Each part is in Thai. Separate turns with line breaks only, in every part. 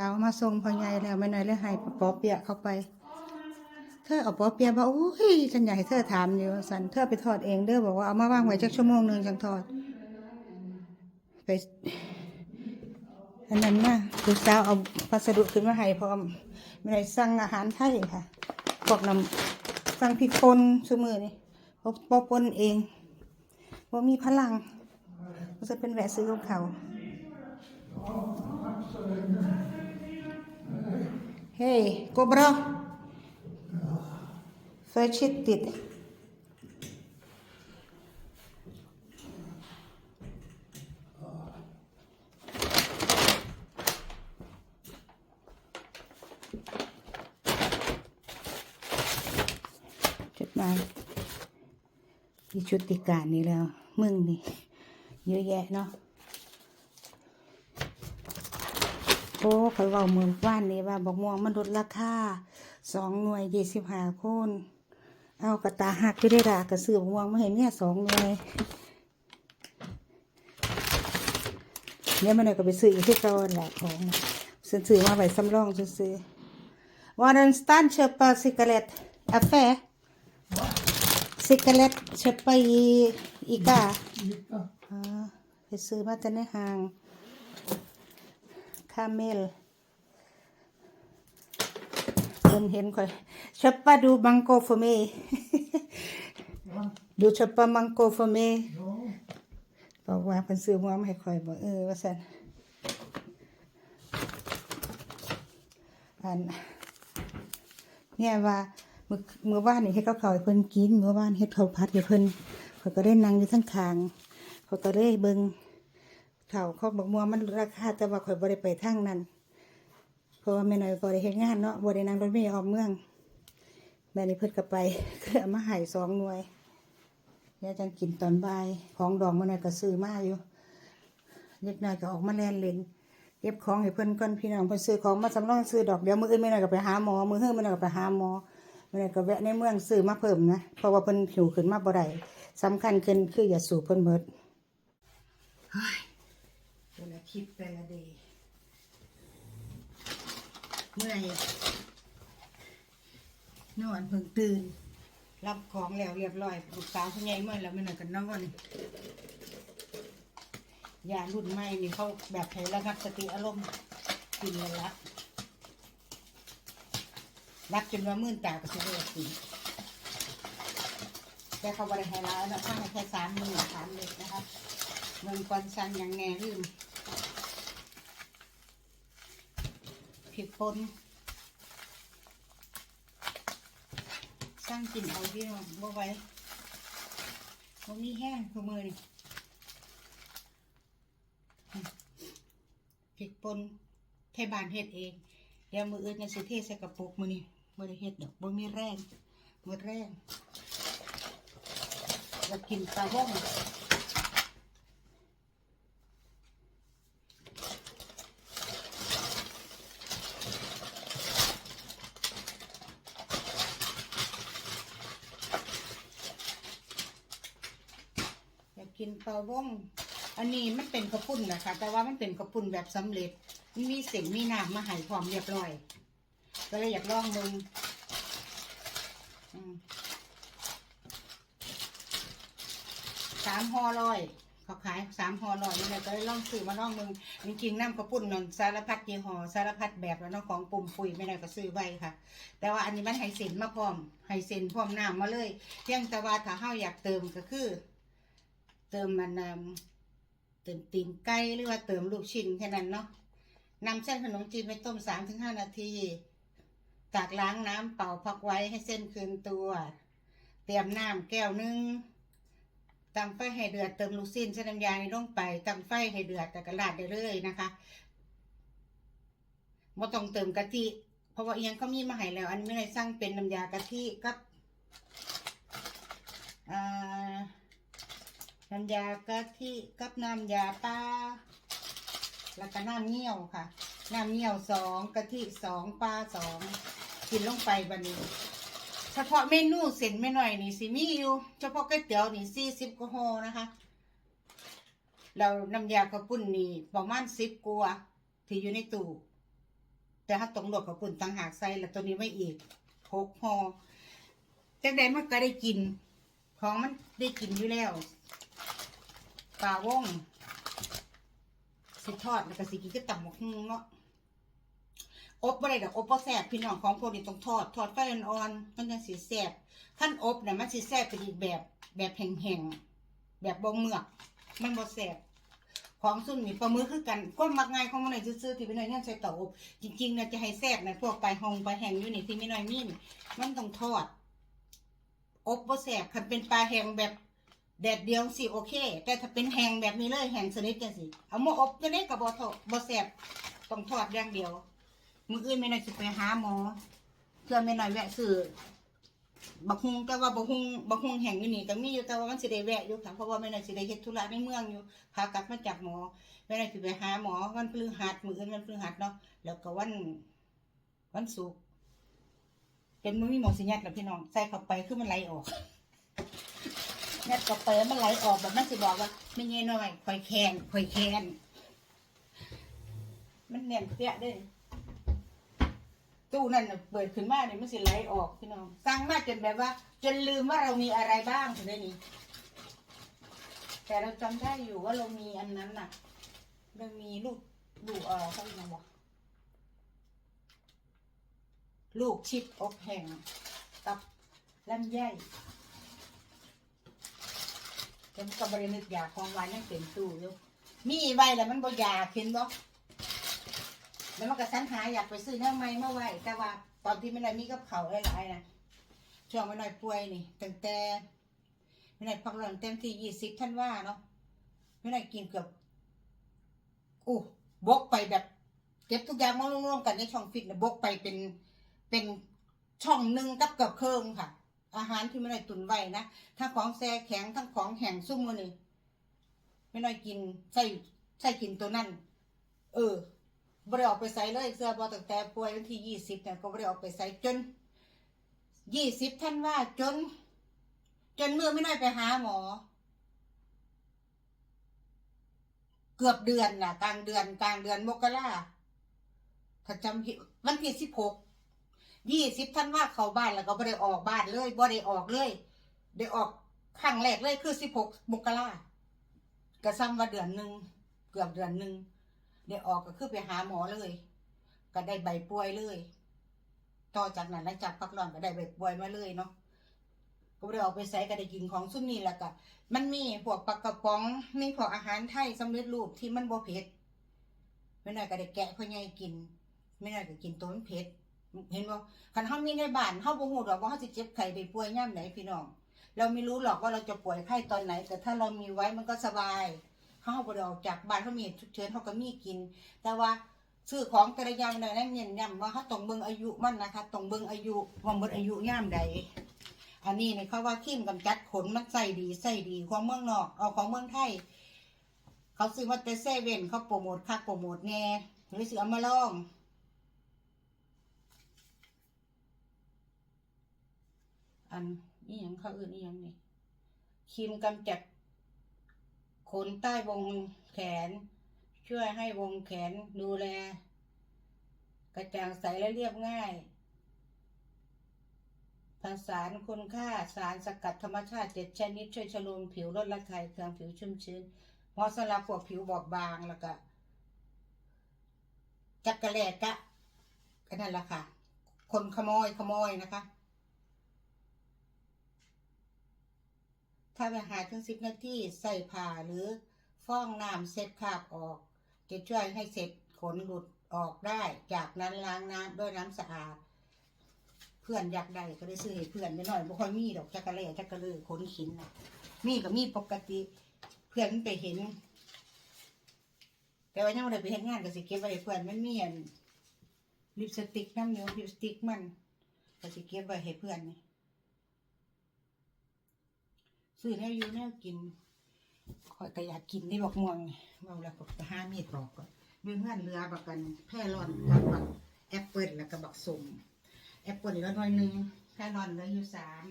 เอามาส่งพ่อใหญ่แล้วไม่น้อยเลยให้ปอเปียะเข้าไป เธอเอาปอเปียะบอกโอ้ยฉันอยากให้เธอถามอยู่สันเธอไปทอดเองเด้อบอกว่าเอามาวางไว้จักชั่วโมงหนึ่งจังทอด ไปอันนั้นนะลูกสาวเอาพัสดุขึ้นมาให้พร้อมไม่ได้สั่งอาหารไทยค่ะพวกน้ำสั่งพริกป่นซุมือนี่พวกปอป่นเองว่ามีพลังก็จะเป็นแหวะซื้อของเขา Hej, går bra? Försiktigt. จดหมายมีชุติการนี่แล้วมึงนี่เยอะแยะเนาะโอ้เขาเว้าเมือว่านนี่ว่าบอกม่วงมันลดราคาสองหน่วยยี่สิบห้าคนเอากระตาหักไปได้ดากระสือบอกม่วงมาเห็นเนี่ยสองหน่วยเนี่ยมันเลยก็ไปซื้ออีกที่เก่าหั่นแหละของซื้อซื้อมาไปสำรองซื้อๆวันนั้นสตันเชปาซิกเลตอาเฟ่ซิกเลตเชปาอีอีกาอ่าไปซื้อมาแต่ในห้าง คาเมลคนเห็นค่อยชัปปะดูบังโกฟเมดูชัปปะมังโกฟเมบอกว่าเป็นซื้อหัวมาให้ค่อยบอกเออว่าสันอันเนี่ยว่าเมื่อเมื่อวานนี่ให้เขาเขาวให้เพิ่นกินเมื่อวานเฮ็ดข้าวผัดให้เพิ่นเขาก็ได้นั่งอยู่ทั้งทางเขาก็ได้เบิ่ง เท่าเขาบอกมัวมันราคาแต่ว่าข่อยบ่ได้ไปทางนั้นเพราะว่าแม่น้อยบ่ได้เฮ็ดงานเนาะบ่ได้นั่งรถเมล์ออกเมืองแม่นี่เพิ่นก็ไปก็เอามาให้สองหน่วยเดี๋ยวจังกินตอนบ่ายของดองมื้อนั้นก็ซื้อมาอยู่เล็กน้อยก็ออกมาแล่นเล่นเก็บของให้เพิ่นก่อนพี่น้องเพิ่นซื้อของมาสำรองซื้อดอกเดี๋ยวมืออื่นแม่น้อยก็ไปหาหมอมื้อฮื้อแม่น้อยก็ไปหาหมอแม่น้อยก็แวะในเมืองซื้อมาเพิ่มนะเพราะว่าเพิ่นหิวขึ้นมาบ่ได้สำคัญขึ้นคืออย่าสูบเพิ่นเบิด ลิปแต่ละเดย์เมื่อยนอนเพิ่งตื่น รับของแล้วเรียบร้อยลูกสาวคุณยายเมื่อยแล้วไม่หน่อยกันนอนยารุ่นใหม่นี่เขาแบบให้ระงับสติอารมณ์กินแล้วละรับจนว่ามื่นตาก็จะได้กินแต่เขาบริหารแล้วนะข้างในแค่สามมือสามเล็กนะคะเมืองควันซันอย่างแน่ลืม ผิดปนสร้างกินเอาพี่น้องบ่ไหว้บ่มีแห้งคือมือนี่ผิดปนเทบานเฮ็ดเอง เดี๋ยวมืออื่นจะสิเทใส่กระปุกมือนี่บ่ได้เฮ็ดดอกบ่มีแรงหมดแรงอยากกินปลาว่อง กินปลาว่องอันนี้มันเป็นกระปุ่นนะคะ แต่ว่ามันเป็นกระปุ่นแบบสำเร็จมันมีเสียงมีน้ำมาใหายพร้อมเรียบร้อย ก็เลยอยากลองมึงสามห่อร้อยเขาขายสามห่อร้อยนี่แหละก็เลยลองซื้อมาลองมึงจริงๆน้ำกระปุ่นนนสารพัดยี่ห้อสารพัดแบบแล้วเนาะของปุ่มปุ๋ยไม่ได้ก็ซื้อไว้ค่ะ แต่ว่าอันนี้มันไฮเซนมาพร้อมไฮเซนพร้อมน้ำมาเลยเพียงแต่ว่าถ้าเฮาอยากเติมก็คือ เติมมันำเติมตีนไก่หรือว่าเติมลูกชิ้นแค่นั้นเนาะนำเส้นขนมจีนไปต้มสามถึงห้านาทีตากล้างน้ำเป่าพักไว้ให้เส้นคืนตัว เตรียมน้ำแก้วหนึงตั้งไฟให้เดือดเติมลูกชิ้นใส่น้ำยาในลงไปตั้งไฟให้เดือดแต่กระลาดได้เลยนะคะว่ต้องเติมกะทิเพราะว่าเอียงเขามีมาให้แล้ว อันนี้ไม่ได้สั่งเป็นน้ำยากะทิกับอ่า น้ำยากะทิกับน้ำยาปลาแล้วก็น้ำเงี้ยวค่ะ น้ำเงี้ยวสองกะทิสองปลาสองกินลงไปบันนี้ เฉพาะเมนูเส้นไม่หน่อยนี่สิมีอยู่ เฉพาะก๋วยเตี๋ยวนี่สี่สิบกว่าห่อนะคะเราน้ำยากระปุ่นนี่ประมาณสิบกัวที่อยู่ในตู้แต่ถ้าต้องลวกกับปุ่นต่างหากใส่แล้วตัวนี้ไว้อีกหกห่อจังใดมันก็ได้กิน ของมันได้กินอยู่แล้ว ปลาวงสิทอดแล้วก็สิกินก็ต่ำหมกฮุงเนาะอบบ่ได้ดอกอบบ่แซ่บพี่น้องของพวกนี้ต้องทอดทอดไฟอ่อนๆมันยังสิแซ่บขั้นอบเนี่ยมันสิแซ่บไปอีกแบบแบบแห้งๆแบบบ่เมือก มันบ่แซ่บของซุ่มนี่ปลามึกคือกันก้นมักง่ายของมันหน่อยซื่อๆที่ไม่น้อยเนี่ยใส่เตาอบจริงๆนี่ยจะให้แซ่บนะพวกปลาหงปลาแห้งอยู่นี่ที่ไม่น้อยมีนี่มันต้องทอด อบบ่แซ่บคันเป็นปลาแห้งแบบ แดดเดียวสิโอเค แต่ถ้าเป็นแห้งแบบนี้เลยแห้งสนิทจังสิเอามาอบจะได้กับบ่ทอดบ่แซ่บต้องทอดอย่างเดียว มืออื่นไม่น้อยสิไปหาหมอเพื่อไม่น้อยแวะซื้อบักฮุงแต่ว่าบักฮุงบักฮุงแห้งอยู่นี่ก็มีอยู่แต่ว่ามันสิได้แวะอยู่ค่ะเพราะว่าไม่น้อยสิได้เฮ็ดธุระในเมืองอยู่พากลับมาจากหมอไม่น้อยสิไปหาหมอวันพฤหัสมืออื่นวันพฤหัสเนาะแล้วก็วันวันศุกร์เป็นมือมีหมอสิยัดแล้วพี่น้องใส่เข้าไปคือมันไหลออก ยัดเข้าไปแล้วมันไหลออกแบบมันสิบอกว่าไม่เงี้ยน้อยข่อยแคนข่อยแคนมันแน่นเปี้ยด้ตู้นั่นเปิดขึ้นมาเนี่ยมันสิไหลออกพี่น้องสร้างมากจนแบบว่า จนลืมว่าเรามีอะไรบ้างถึงได้นี้แต่เราจำได้อยู่ว่าเรามีอันนั้นน่ะเรามีลูกลูกเออเขาเรียกว่าลูกชิดอกแห้งกับลำไย จนกับรินึกอยากของหวานยังเต็มตู้อยู่มีไว้แล้วมันบ่อยากเห็นบ่แล้วมันก็สันหาอยากไปซื้อเนื้อไม้มาไว้แต่ว่าตอนที่ไม่ได้มีกับเขาวหลายๆนะช่วงไม่น้อยป่วยนี่ตั้งแต่ไม่ได้พักหลังเต็มที่ยี่สิบท่านว่าเนาะไม่ได้กินเกือบอู้บกไปแบบเก็บทุกอย่างมารวมๆกันในช่องฟิตนะบกไปเป็นเป็นช่องหนึ่งกับเกือบเครื่องค่ะ อาหารที่ไม่ได้ตุนไว้นะทั้งของแซ่แข็งทั้งของแห้งซุ่มมือนี่ไม่ได้กินใส่ใส่กินตัวนั่นเออบริออกไปใส่เลยเสื้อบอตั้งแต่ป่วยวันที่ยี่สิบเนี่ยก็บริออกไปใส่จนยี่สิบท่านว่าจน จนเมื่อไม่น้อยไปหาหมอ เกือบเดือนน่ะ กลางเดือนกลางเดือนมกราถ้าจำผิดวันที่สิบหก ยี่สิบท่านว่าเข้าบ้านแล้วก็บริออกบ้านเลยบริออกเลยได้ออกครั้งแรกเลยคือสิบหกมกรากระซ้ำว่าเดือนหนึ่งเกือบเดือนหนึ่งได้ออกก็คือไปหาหมอเลย ก็ได้ใบป่วยเลย ต่อจากนั้นหลังจากพักร้อนก็ได้ใบป่วยมาเลยเนาะก็บ่ได้ออกไปใส่ก็ได้กินของซุ่มนี่แหละก็มันมีพวกปลากระป๋องมีพวกอาหารไทยสำเร็จรูปที่มันบ่เผ็ดไม่น่อยก็ได้แกะพ่อใหญ่กิน ไม่น่อยก็กินตัวมันเผ็ด เห็นบ่คันเฮามีในบ้านเฮาบ่ฮู้ดอกว่าเฮาสิเจ็บไข้ได้ป่วยยามไหนพี่น้อง เราไม่รู้หรอกว่าเราจะป่วยไข้ตอนไหน แต่ถ้าเรามีไว้มันก็สบายเขาบ่ได้ออกจากบ้านเขามีฉุกเฉินเขาก็มีกิน แต่ว่าซื้อของแต่ละอย่างใดนั้นเน้นย้ำว่าเขาต้องเบิ่งอายุมันนะคะต้องเบิ่งอายุว่าหมดอายุย่ามใดอันนี้เนี่ยเขาว่าครีมกำจัดขนมันใส่ดีใส่ดีของเมืองนอกเอาของเมืองไทยเขาซื้อมาแต่เซเว่นเขาโปรโมทคักโปรโมทแน่หรือซื้อเอามาลอง อันนี้ยังเขาอื่นนี่ยังนี่ครีมกำจัดขนใต้วงแขน ช่วยให้วงแขนดูแล กระจ่างใสและเรียบง่ายผสานคุณค่าสารสกัดธรรมชาติเจ็ดชนิดช่วยชะโลมผิวลดระคายเคืองผิวชุ่มชื้นเหมาะสำหรับพวกผิวบอบบางแล้วก็จักระแลกะก็นั่นแหละค่ะ คนขโมยขโมยนะคะ ถ้าไปหาถึงสิบนาทีใส่ผ้าหรือฟองน้ำเซ็ตคราบออก จะช่วยให้เสร็จขนหลุดออกได้ จากนั้นล้างน้ำด้วยน้ำสะอาด เพื่อนอยากได้ก็ได้ซื้อให้เพื่อนไปหน่อยบ่ค่อยมีดอกจักระเล่จักระเลยขนขินนะมีก็มีปกติ เพื่อนมันไปเห็น แต่ว่ายังไม่ได้ไปเห็นงานก็สิเก็บไว้ให้เพื่อนมันมีอันลิปสติกน้ำเหนียวลิปสติกมันก็สิเก็บไว้ให้เพื่อนนี่ ซื้อแนวอยู่แนวกินคอยก็อยากกินได้บอกม่วงนี่เมาแล้วก็ไปหามีดปอกก่อนมีเพื่อนเรือบักกันแพร่ร้อนกับบักแอปเปิลแล้วก็บักสมแอปเปิลเหลือหน่อยหนึ่งแพร่ร้อนเหลืออยู่สาม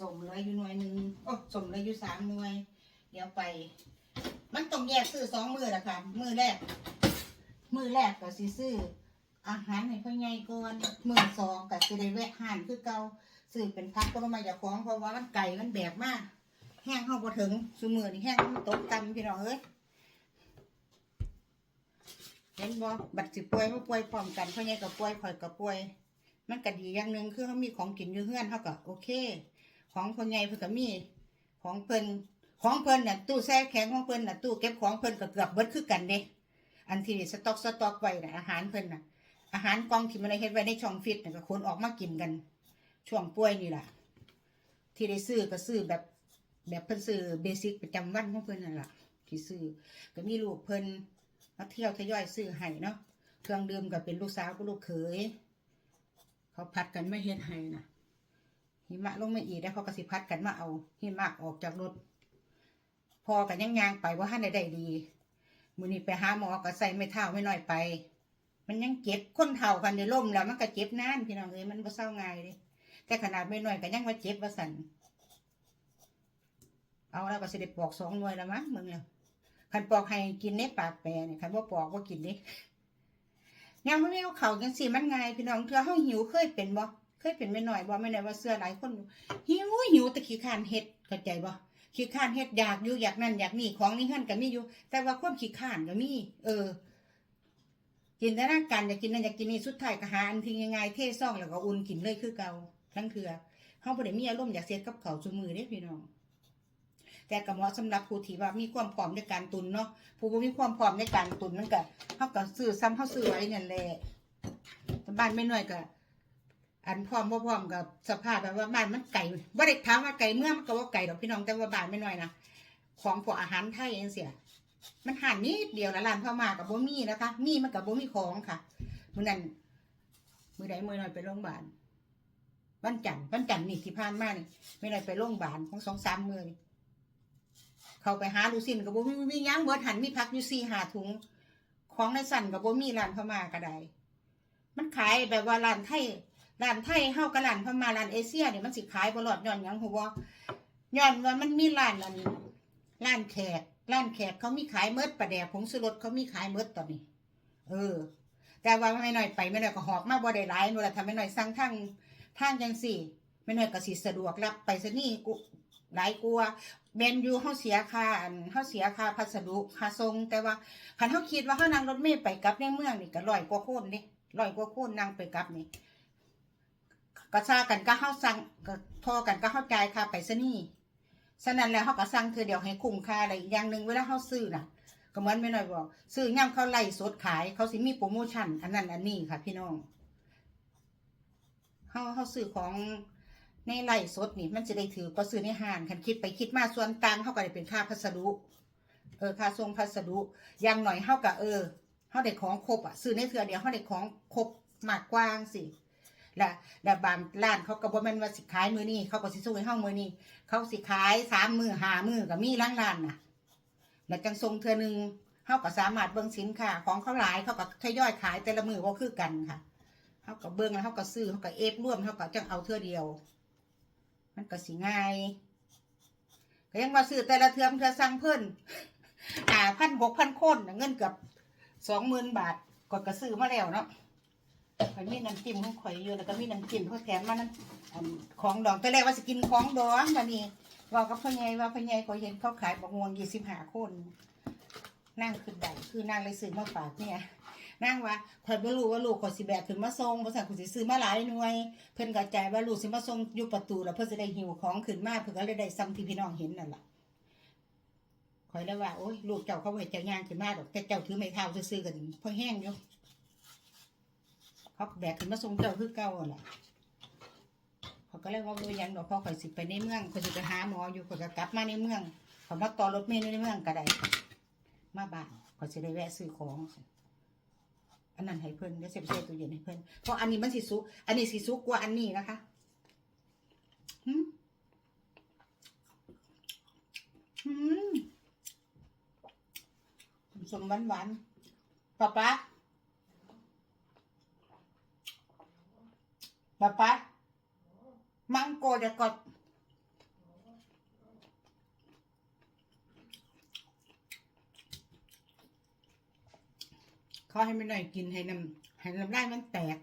สมเหลืออยู่หน่วยหนึ่งโอ้สมเหลืออยู่สามหน่วย เดี๋ยวไป มันต้องแยกซื้อสองมือละค่ะมือแรก มือแรกก็สิซื้ออาหารให้พ่อใหญ่ก่อนมือสองก็สิได้แวะห้านคือเก่า ซื้อเป็นพักก็มาจากของเพราะว่ามันไก่มันแบกมาก แห้งเฮาบ่ถึงซุมื้อนี่แห้งมันตกต่ำพี่น้องเอ้ยเห็นบ่บัดสิป่วยบ่ป่วยพร้อมกันพ่อใหญ่ก็ป่วยข่อยก็ป่วย มันก็ดีอย่างหนึ่งคือเฮามีของกินอยู่เฮือนเฮาก็โอเค ของพ่อใหญ่เพิ่นก็มีของเพิ่นของเพิ่นน่ะตู้แช่แข็งของเพิ่นน่ะตู้เก็บของเพิ่นก็เกือบเบิดคือกันเด้อันที่สต็อกสต็อกไว้น่ะอาหารเพิ่นน่ะอาหารกองที่มันได้เฮ็ดไว้ในช่องฟิตน่ะก็คนออกมากินกัน ช่วงป่วยนี่ล่ะ ที่ได้ซื้อก็ซื้อแบบ แบบเพิ่นซื้อเบสิกประจำวันของเพิ่นนั่นล่ะที่ซื้อก็มีลูกเพิ่นมาเที่ยวทยอยซื้อให้เนาะเครื่องดื่มก็เป็นลูกสาวกับลูกเขยเขาพัดกันไม่เฮ็ดให้น่ะหิมะลงมาอีกแล้วเขาก็สิพัดกันมาเอาหิมะออกจากรถพอกันยังยางไปว่าท่านได้ดี มือนี้ไปหาหมอก็ใส่ไม่เท่าไม่น้อยไป มันยังเจ็บคนเท่ากันในล่มแล้วมันก็เจ็บนานพี่น้องเอ้ยมันบ่เศร้าง่ายเลย แต่ขนาดไม่น้อยก็ยังว่าเจ็บว่าสั่นเอาแล้วก็สิได้ปอกสองหน่วยแล้วมั้งมึงแล้วคันปอกให้กินในปากแปรเนี่ยคันว่าปอกว่ากินเด้ยามมันไม่เอาเข่าจังสิมันไงพี่น้องเธอเฮาหิวเคยเป็นบ่เคยเป็นไม่น้อยบ่ไม่ได้ว่าเสื้อหลายคนหิวหิวแต่ขี้ข้านเฮ็ดเข้าใจบ่ขี้ข้านเฮ็ดอยากอยู่อยากนั่นอยากนี่ของนี่เฮือนก็มีอยู่ แต่ว่าความขี้ข้านก็มีเออจินแตนาการอยากกินนั่นอยากกินนี่สุดท้ายก็หาอันทิ้งง่ายๆเท่ซ่องแล้วก็อุ่นกินเลยคือเก่า ทั้งเถื่อเฮาบ่ได้มีอารมณ์อยากเสียกับเขาซุมือเด้พี่น้อง แต่ก็เหมาะสำหรับผู้ที่ว่ามีความพร้อมในการตุนเนาะผู้บ่มีความพร้อมในการตุนมันก็เฮาก็ซื้อซ้ำเฮาซื้อไว้นั่นแหละแต่บ้านไม่น้อยก็อันพร้อมบ่พร้อมกับสภาพแบบว่าบ้านมันไก่บ่ได้ถามว่าไก่เมื่อมันก็ว่าไก่ดอกพี่น้องแต่ว่าบ้านไม่น้อยนะของพวกอาหารไทยจังซี่มันหันนิดเดียวละร้านพ่อมากับบ่มีนะคะ มีมันกับบ่มีของค่ะมื้อนั้นมื้อใดมื้อน้อยไปโรงพยาบาล วันจันทร์วันจันทร์นี่ที่ผ่านมานี่ไม่ได้ไปโรงพยาบาลของสองสามมือนี่เขาไปหาลูซินกับบ่มีมีหยังเบิดหันมีพักอยู่สี่หาถุง ของในสั่นกับบ่มีร้านพม่าก็ได้มันขายแบบว่าร้านไทยร้านไทยเฮากับร้านพม่าร้านเอเชียเนี่ยมันสิขายบ่รอดย้อนหยังฮู้บ่ย้อนว่ามันมีร้านอันร้านแขกร้านแขกเขามีขายเมดประแดกผงสุรสเขามีขายเมดตอนนี้ เออ แต่ว่าไม่น้อยไปไม่น้อยก็หอบมาบ่ได้หลายนู่นแหละทำไม่น้อยสั่งทาง ทางจังสี่ไม่น้อยก็สิสะดวกรับไปซะนี่กูหลายกลัวาแมนยูเฮาเสียค่าเฮาเสียค่าพัสดุค่าส่งแต่ว่าคันเฮาคิดว่าเฮานั่งรถเมล์ไปกลับในเมืองนี่ก็ร้อยกว่าคนนี่ร้อยกว่าคนนั่งไปกลับนี่ก็ซากันก็เฮาสั่งก็พอกันก็เฮาใจค่าไปซะนี่ฉะนั้นแล้วเขาก็สั่งคือเดี๋ยวให้คุ้มค่าอะไรอีกอย่างหนึ่งเวลาเขาซื้อน่ะ ก็เหมือนไม่น้อยบอก ซื้อย่ำเขาไล่สดขาย เขาสิมีโปรโมชั่น อันนั้นอันนี้ค่ะพี่น้อง เขาเขาซื้อของในไล่สดนี่มันจะได้ถือก็ซื้อในห้างคันคิดไปคิดมาส่วนต่างเขาก็ได้เป็นค่าพัสดุ เออค่าส่งพัสดุอย่างหน่อยเขาก็เออเขาได้ของครบอะซื้อในเถื่อเดียวเขาได้ของครบมากกว้างสิและและบางร้านเขาก็บ่แม่นว่าสิขายมือนี้เขาก็สิสู้ให้เฮามือนี้เขาสิขายสามมือหามือก็มีล้างร้านน่ะแล้วจังทรงเทือหนึงเขาก็สามารถเบิ่งสินค้าของเขาหลายเขาก็ทยอยขายแต่ละมือก็คือกันค่ะ เขาก็เบิ่งแล้วเขาก็ซื้อเขาก็เอฟร่วมเขาก็จังเอาเทือเดียว มันก็สิง่ายก็ยังว่าซื้อแต่ละเทือมนเทือสั่งเพิ่นหาพันหกพันคนน่ะเงินเกือบสองหมื่นบาทกดกระซื้อมาแล้วเนาะข่อยมีน้ำจิ้มของข่อยอยู่แล้วก็มีน้ำจิ้มเขาแถมมานั่นอันของดองแต่แรกว่าจะกินของดองวันนี้ว่ากับพ่อใหญ่ว่าพ่อใหญ่ข่อยเห็นเขาขายบักม่วงยี่สิบห้าคน นั่งคือใดคือนั่งเลยซื้อมาฝากเนี่ย นั่งว่าข่อยบ่รู้ว่าลูกข่อยสิแบกขึ้นมาส่งภาษาข่อยสิซื้อมาหลายหน่วย เพิ่นก็ใจว่าลูกสิมาส่งอยู่ประตูแล้วเพิ่นสิได้หิวของขึ้นมาเพิ่นก็เลยได้ซ้ำที่พี่น้องเห็นนั่นล่ะข่อยเลยว่าโอ้ยลูกเจ้าเขาบ่เห็นเจ้าย่างขึ้นมาดอกแต่เจ้าถือไม้เท้าซื่อๆกันพอแห้งอยู่เขาแบกขึ้นมาส่งเจ้าคือเก่าอะล่ะเขาก็เลยว่าดูยังดอกพ่อข่อยสิไปในเมืองข่อยสิไปหาหมออยู่ข่อยก็กลับมาในเมืองเขามาต่อรถเมล์ในเมืองก็ได้มาบ้านข่อยสิได้แวะซื้อของ อันนั้นให้เพิ่นเดี๋ยวเสียบเสียตู้เย็นให้เพิ่นเพราะอันนี้มันสิสุกอันนี้สิสุกกว่าอันนี้นะคะหืมหืมสมหวานหวานๆป๊าป๊า Bapak, mangko dekot. เขาให้ไม่หน่อยกินให้น้ให้น้ำลายมันแตก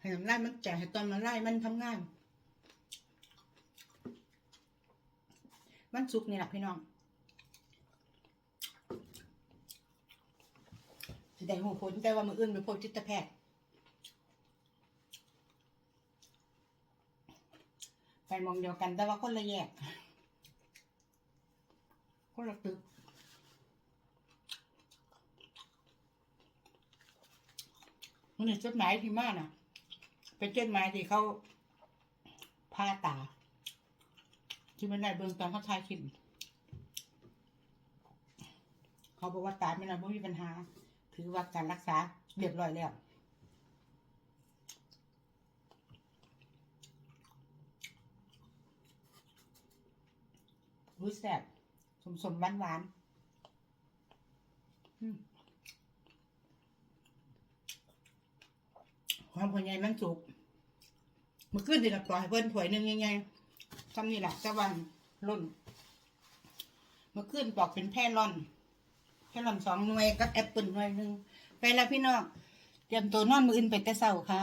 ให้น้ำลายมันแตกให้ตอนน้ำลายมันทำงานมันสุกนี่แหละพี่น้องสิได้หูผลแต่ว่ามืออื่นไปพบจิตแพทย์ไปมองเดียวกันแต่ว่าคนละแยกคนละตึก นเป็นจดหมายที่มาน่ะ เป็นจดหมายที่เขาพาตา ที่มันได้เบิ่งตอนเขาถ่ายคลิปเขาบอกว่าตาไม่น่าไม่มีปัญหา ถือว่าการรักษาเรียบร้อยแล้วรู้แซ่บสมสมหวานหวานอืม ความพอใหญ่มันสุกมื่อคืนเดือนก่อให้เพิ่นถ้วยหนึ่งยังไงทำนี่แหละตะวันล่นมื่อคืนบอกเป็นแพร่ร่อนแพร่ร่อนสองหน่วยกับแอปเปิลหน่วยหนึ่งไปแล้วพี่น้องเตรียมตัวนอนมืออื่นไปแต่เช้าค่ะ